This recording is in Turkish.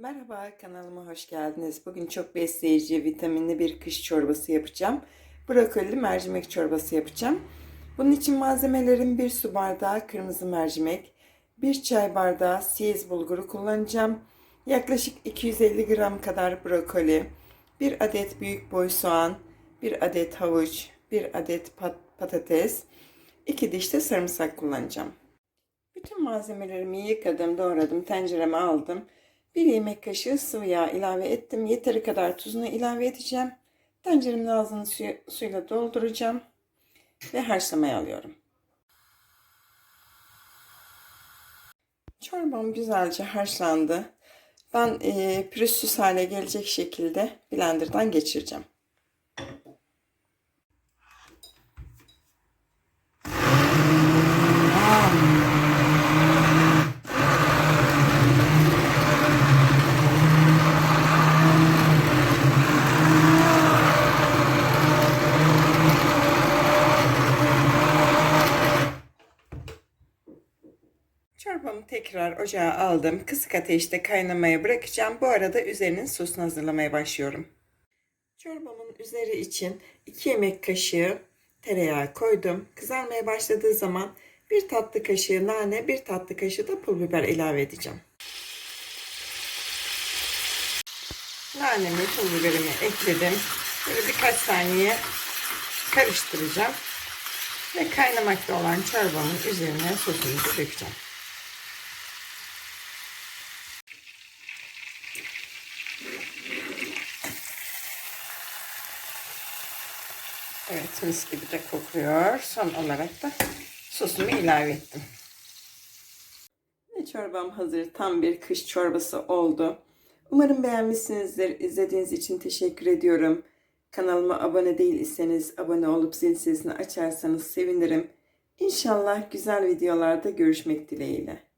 Merhaba kanalıma hoş geldiniz. Bugün çok besleyici, vitaminli bir kış çorbası yapacağım. Brokolili mercimek çorbası yapacağım. Bunun için malzemelerim 1 su bardağı kırmızı mercimek, 1 çay bardağı siyez bulguru kullanacağım. Yaklaşık 250 gram kadar brokoli, 1 adet büyük boy soğan, 1 adet havuç, 1 adet pat- patates, 2 diş de sarımsak kullanacağım. Bütün malzemelerimi yıkadım, doğradım, tencereme aldım. Bir yemek kaşığı sıvı yağ ilave ettim. Yeteri kadar tuzunu ilave edeceğim. Tenceremin ağzını suyu, suyla dolduracağım. Ve haşlamaya alıyorum. Çorbam güzelce haşlandı. Ben e, pürüzsüz hale gelecek şekilde blenderdan geçireceğim. Çorbamı tekrar ocağa aldım. Kısık ateşte kaynamaya bırakacağım. Bu arada üzerinin sosunu hazırlamaya başlıyorum. Çorbamın üzeri için 2 yemek kaşığı tereyağı koydum. Kızarmaya başladığı zaman bir tatlı kaşığı nane, bir tatlı kaşığı da pul biber ilave edeceğim. Nanemi, pul biberimi ekledim. Böyle birkaç saniye karıştıracağım. Ve kaynamakta olan çorbamın üzerine sosumuzu dökeceğim. Evet mis gibi de kokuyor. Son olarak da sosumu ilave ettim. Ve çorbam hazır. Tam bir kış çorbası oldu. Umarım beğenmişsinizdir. İzlediğiniz için teşekkür ediyorum. Kanalıma abone değilseniz abone olup zil sesini açarsanız sevinirim. İnşallah güzel videolarda görüşmek dileğiyle.